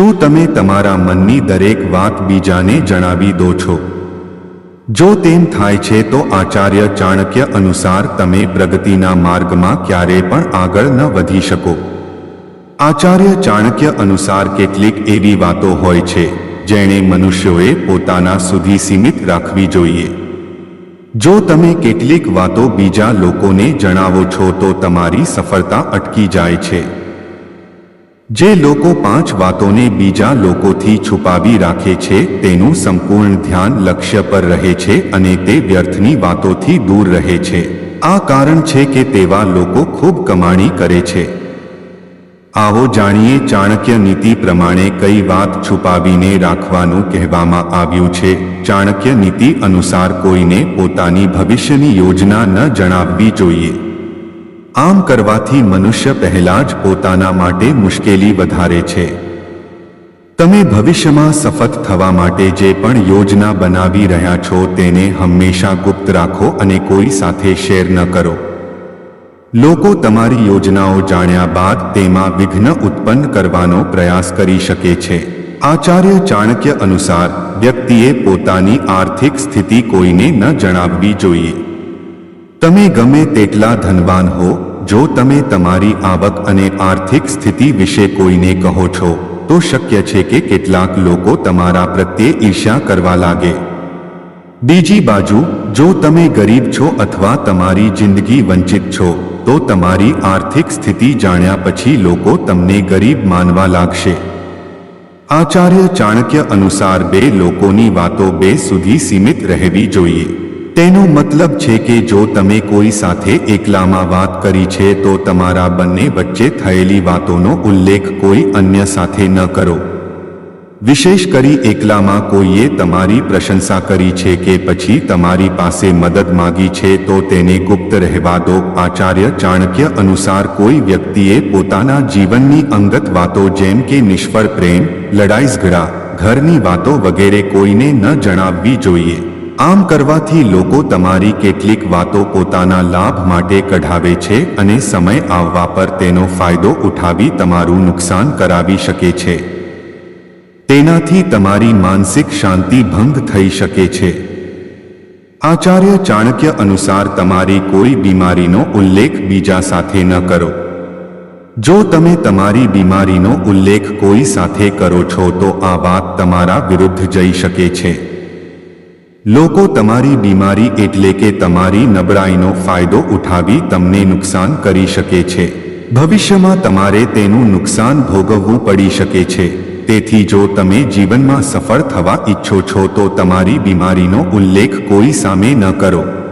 શું તમે તમારા મનની દરેક વાત બીજાને જણાવી દો છો? જો તેમ થાય છે તો આચાર્ય ચાણક્ય અનુસાર તમે પ્રગતિના માર્ગમાં ક્યારેય પણ આગળ ન વધી શકો. આચાર્ય ચાણક્ય અનુસાર કેટલીક એવી વાતો હોય છે, જેણે મનુષ્યોએ પોતાના સુધી સીમિત રાખવી જોઈએ. જો તમે કેટલીક વાતો બીજા લોકોને જણાવો છો તો તમારી સફળતા અટકી જાય છે. જે લોકો પાંચ વાતોને બીજા લોકોથી છુપાવી રાખે છે, તેનું સંપૂર્ણ ધ્યાન લક્ષ્ય પર રહે છે અને તે વ્યર્થની વાતોથી દૂર રહે છે. આ કારણ છે કે તેવા લોકો ખૂબ કમાણી કરે છે. આવો જાણીએ ચાણક્ય નીતિ પ્રમાણે કઈ વાત છુપાવીને રાખવાનું કહેવામાં આવ્યું છે. ચાણક્ય નીતિ અનુસાર કોઈને પોતાની ભવિષ્યની યોજના ન જણાવવી જોઈએ. આમ કરવાથી મનુષ્ય પહેલા જ પોતાના માટે મુશ્કેલી વધારે છે. તમે ભવિષ્યમાં સફળ થવા માટે જે પણ યોજના બનાવી રહ્યા છો તેને હંમેશા ગુપ્ત રાખો અને કોઈ સાથે શેર ન કરો. લોકો તમારી યોજનાઓ જાણ્યા બાદ તેમાં વિઘ્ન ઉત્પન્ન કરવાનો પ્રયાસ કરી શકે છે. આચાર્ય ચાણક્ય અનુસાર, વ્યક્તિએ પોતાની આર્થિક સ્થિતિ કોઈને ન જણાવવી જોઈએ. તમે ગમે તેટલા ધનવાન હો જો તમે તમારી આવક અને આર્થિક સ્થિતિ વિશે કોઈને કહો છો, તો શક્ય છે કે કેટલાક લોકો તમારા પ્રત્યે ઈર્ષ્યા કરવા લાગે. બીજી બાજુ, જો તમે ગરીબ છો અથવા તમારી જિંદગી વંચિત છો, તો તમારી આર્થિક સ્થિતિ જાણ્યા પછી લોકો તમને ગરીબ માનવા લાગશે. આચાર્ય ચાણક્ય અનુસાર બે લોકોની વાતો બે સુધી સીમિત રહેવી જોઈએ. તેનો મતલબ છે કે જો તમે કોઈ સાથે એકલામાં વાત કરી છે, તો તમારા બંને વચ્ચે થયેલી વાતોનો ઉલ્લેખ કોઈ અન્ય સાથે ન કરો. વિશેષ કરી એકલામાં કોઈએ તમારી પ્રશંસા કરી છે કે પછી તમારી પાસે મદદ માગી છે, તો તેને ગુપ્ત રહેવા દો. આચાર્ય ચાણક્ય અનુસાર કોઈ વ્યક્તિએ પોતાના જીવનની અંગત વાતો જેમ કે નિષ્ફળ પ્રેમ, લડાઈ ઝઘડા, ઘરની વાતો વગેરે કોઈને ન જણાવવી જોઈએ. આમ કરવાથી લોકો તમારી કેટલીક વાતો પોતાના લાભ માટે કઢાવે છે અને સમય આવવા પર તેનો ફાયદો ઉઠાવી તમારું નુકસાન કરાવી શકે છે. તેનાથી તમારી માનસિક શાંતિ ભંગ થઈ શકે છે. આચાર્ય ચાણક્ય અનુસાર તમારી કોઈ બીમારીનો ઉલ્લેખ બીજા સાથે ન કરો. જો તમે તમારી બીમારીનો ઉલ્લેખ કોઈ સાથે કરો છો તો આ વાત તમારા વિરુદ્ધ જઈ શકે છે. લોકો તમારી બીમારી એટલે કે તમારી નબળાઈનો ફાયદો ઉઠાવી તમને નુકસાન કરી શકે છે. ભવિષ્યમાં તમારે તેનું નુકસાન ભોગવવું પડી શકે છે. તેથી જો તમે જીવનમાં સફળ થવા ઈચ્છો છો તો તમારી બીમારીનો ઉલ્લેખ કોઈ સામે ન કરો.